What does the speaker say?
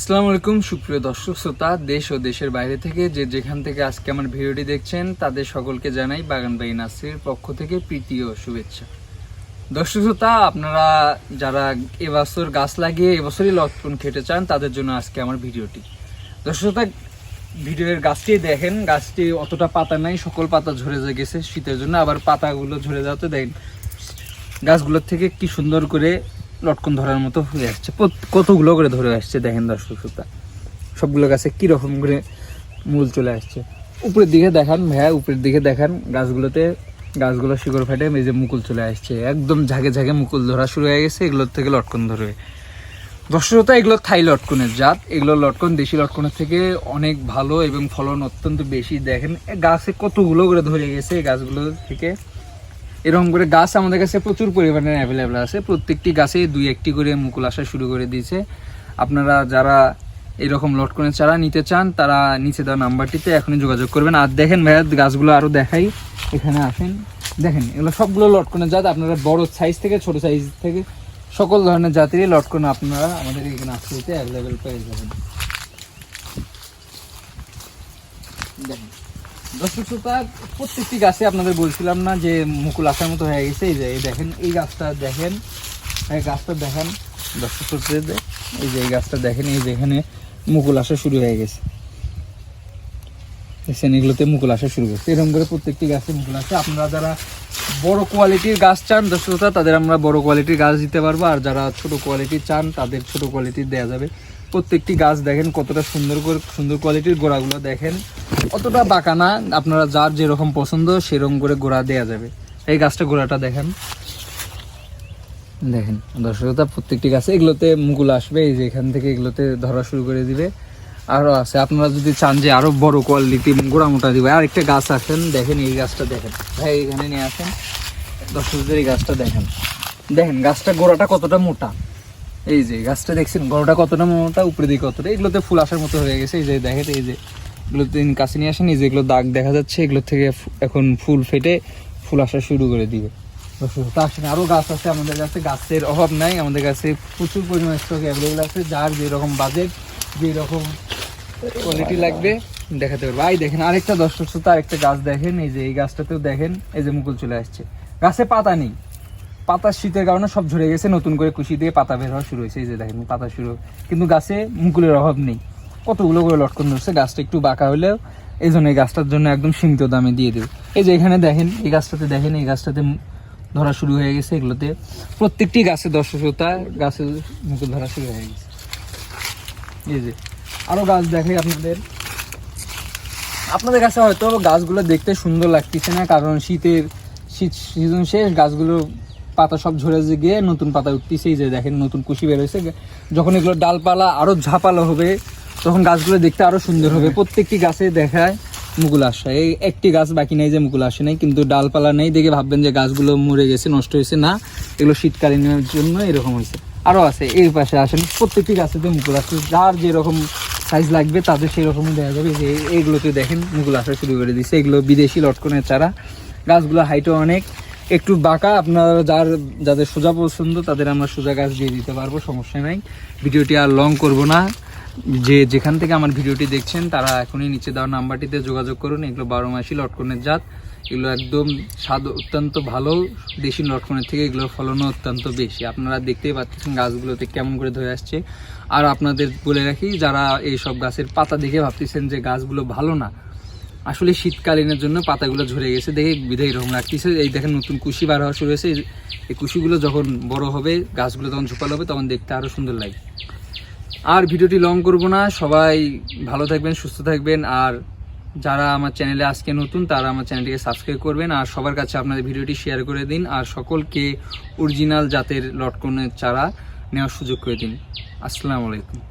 আসসালামু আলাইকুম, সুপ্রিয় দর্শক শ্রোতা, দেশ ও দেশের বাইরে থেকে যে যেখান থেকে আজকে আমার ভিডিওটি দেখছেন, তাদের সকলকে জানাই বাগানবাড়ি নার্সারির পক্ষ থেকে প্রীতি ও শুভেচ্ছা। দর্শক শ্রোতা, আপনারা যারা এবছর গাছ লাগিয়ে এবছরই লটকন খেতে চান, তাদের জন্য আজকে আমার ভিডিওটি। দর্শক শ্রোতা, ভিডিওর গাছটি দেখেন, গাছটি অতটা পাতা নাই, সকল পাতা ঝরে গেছে শীতের জন্য, আবার পাতাগুলো ঝরে যাওয়াতে দেখেন, গাছগুলোর থেকে কি সুন্দর করে লটকন ধরার মতো হয়ে আসছে। কতগুলো করে ধরে আসছে দেখেন দর্শক শ্রোতা। সবগুলো গাছে কি রকম করে মূল চলে আসছে। উপরের দিকে দেখান ভাইয়া, উপরের দিকে দেখান গাছগুলোতে। গাছগুলো শিকড় ফেটে যে মুকুল চলে আসছে। একদম ঝাঁকে ঝাঁকে মুকুল ধরা শুরু হয়ে গেছে, এগুলোর থেকে লটকন ধরবে দর্শক শ্রোতা, এগুলো থাই লটকনের জাত। এগুলো লটকন, দেশি লটকনের থেকে অনেক ভালো এবং ফলন অত্যন্ত বেশি। দেখেন গাছে কতগুলো করে ধরে গেছে এই গাছগুলো থেকে। এরকম করে গাছ আমাদের কাছে প্রচুর পরিমাণে অ্যাভেলেবেল আছে। প্রত্যেকটি গাছে দুই একটি করে মুকুল আসা শুরু করে দিয়েছে। আপনারা যারা এরকম লটকনের চারা নিতে চান, তারা নিচে দেওয়া নাম্বারটিতে এখনই যোগাযোগ করবেন। আর দেখেন ভাইয়া, গাছগুলো আরও দেখাই। এখানে আসেন। দেখেন, এগুলো সবগুলো লটকনের জাত। আপনারা বড় সাইজ থেকে, ছোট সাইজ থেকে সকল ধরনের জাতেরই লটকন আপনারা আমাদের এখানে আসতে অ্যাভেলেবেল পেয়ে যাবেন। দেখেন। দর্শক শ্রোতা, প্রত্যেকটি গাছে আপনাদের বলছিলাম না যে মুকুল আসার মতো হয়ে গেছে। এই যে দেখেন, এই গাছটা দেখেন, এই গাছটা দেখেন। দর্শক শ্রোতাদের, এই যে, এই গাছটা দেখেন, এই যে এখানে মুকুল আসা শুরু হয়ে গেছে। দেখছেন এগুলোতে মুকুল আসা শুরু করছে এরকম করে প্রত্যেকটি গাছে মুকুল আসে। আপনারা যারা বড় কোয়ালিটির গাছ চান, দর্শক শ্রোতা, তাদের আমরা বড় কোয়ালিটির গাছ দিতে পারব। আর যারা ছোট কোয়ালিটির চান, তাদের ছোট কোয়ালিটির দেওয়া যাবে। প্রত্যেকটি গাছ দেখেন কতটা সুন্দর করে, সুন্দর কোয়ালিটির গোড়াগুলো দেখেন। অতটা বাঁকা না, আপনারা যার যেরকম পছন্দ সেরকম করে গোড়া দেওয়া যাবে। এই গাছটা গোড়াটা দেখেন। দেখেন, দর্শকতা, প্রত্যেকটি গাছে এগুলোতে মুকুল আসবে, এই যে এখান থেকে এগুলোতে ধরা শুরু করে দিবে। আরও আছে, আপনারা যদি চান যে আরও বড় কোয়ালিটি গোড়া মোটা দিবে আর একটা গাছ আছেন, দেখেন এই গাছটা দেখেন। ভাই, এখানে নিয়ে আসেন। দর্শকদের এই গাছটা দেখেন। দেখেন, গাছটা গোড়াটা কতটা মোটা। এই যে গাছটা দেখছেন গোড়াটা কতটা মোটা উপরে দিকে কতটা এগুলোতে ফুল আসার মতো হয়ে গেছে। এই যে দেখেন এই যে এগুলোতে কাছে নিয়ে আসেন এই যে এগুলো দাগ দেখা যাচ্ছে এগুলো থেকে এখন ফুল ফেটে ফুল আসা শুরু করে দিবে। দর্শক, তা আসেন আরও গাছ আছে আমাদের কাছে গাছের অভাব নাই আমাদের কাছে প্রচুর পরিমাণ স্টক অ্যাভেলেবেল আছে যার যেরকম বাজেট যেরকম কোয়ালিটি লাগবে দেখাতে পারব। আই দেখেন আরেকটা দর্শক শ্রোতা আরেকটা গাছ দেখেন এই যে এই গাছটাতেও দেখেন এই যে মুকুল চলে আসছে। গাছে পাতা নেই। পাতা শীতের কারণে সব ঝরে গেছে, নতুন করে কুশি দিয়ে পাতা বের হওয়া শুরু হয়েছে, এই যে দেখেন পাতা শুরু। কিন্তু গাছে মুকুলের অভাব নেই। কতগুলো করে লটকন ধরছে, গাছটা একটু বাঁকা হলেও এই জন্য এই গাছটার জন্য একদম সীমিত দামে দিয়ে দেবে। এই যে এখানে দেখেন, এই গাছটাতে দেখেন, এই গাছটাতে ধরা শুরু হয়ে গেছে এগুলোতে। প্রত্যেকটি গাছে দর্শকতা গাছে মুকুল ধরা শুরু হয়ে গেছে। এই যে, আরও গাছ দেখাই আপনাদের। আপনাদের কাছে হয়তো গাছগুলো দেখতে সুন্দর লাগতেছে না, কারণ শীতের শীত সিজন শেষ, গাছগুলো পাতা সব ঝরে গিয়ে নতুন পাতা উঠতেছে যে দেখেন নতুন কুশি বেরোয়েছে যখন এগুলো ডালপালা আরও ঝাপালো হবে, তখন গাছগুলো দেখতে আরও সুন্দর হবে। প্রত্যেকটি গাছে দেখায় মুকুল আসা এই একটি গাছ বাকি নেই যে মুকুল আসে নাই, কিন্তু ডালপালা নেই দেখে ভাববেন যে গাছগুলো মরে গেছে, নষ্ট হয়েছে। না, এগুলো শীতকালীনের জন্য এরকম হয়েছে। আরও আছে, এই পাশে আসেন। প্রত্যেকটি গাছেতে মুকুল আসছে যার যেরকম সাইজ লাগবে তাদের সেই রকমই দেওয়া যাবে যে, এইগুলোতে দেখেন মুকুল আসা শুরু করে দিচ্ছে এগুলো বিদেশি লটকনের চারা। গাছগুলো হাইটও অনেক। একটু বাঁকা, আপনারা যার, যাদের সোজা পছন্দ, তাদের আমরা সোজা গাছ দিয়ে দিতে পারব, সমস্যা নাই। ভিডিওটি আর লং করব না। যে, যেখান থেকে আমার ভিডিওটি দেখছেন, তারা এখনই নিচে দেওয়া নাম্বারটিতে যোগাযোগ করুন। এগুলো বারো মাসি লটকনের জাত। এগুলো একদম স্বাদ অত্যন্ত ভালো। দেশি লটকনের থেকে এগুলোর ফলনও অত্যন্ত বেশি। আপনারা দেখতেই পাচ্ছেন গাছগুলোতে কেমন করে ধরে আসছে। আর আপনাদের বলে রাখি, যারা এই সব গাছের পাতা দেখে ভাবতেছেন যে গাছগুলো ভালো না আসলে শীতকালীনের জন্য পাতাগুলো ঝরে গেছে। দেখে বিধায় এরকম রাখতেছে এই দেখেন নতুন কুশি বার হওয়া শুরু হয়েছে। এই কুশিগুলো যখন বড় হবে, গাছগুলো তখন ঝোপালো হবে, তখন দেখতে আরও সুন্দর লাগে। আর ভিডিওটি লং করব না। সবাই ভালো থাকবেন, সুস্থ থাকবেন। আর যারা আমার চ্যানেলে আজকে নতুন, তারা আমার চ্যানেলটিকে সাবস্ক্রাইব করবেন। আর সবার কাছে আপনাদের ভিডিওটি শেয়ার করে দিন। আর সকলকে অরিজিনাল জাতের লটকনের চারা নেওয়ার সুযোগ করে দিন। আসসালামু আলাইকুম।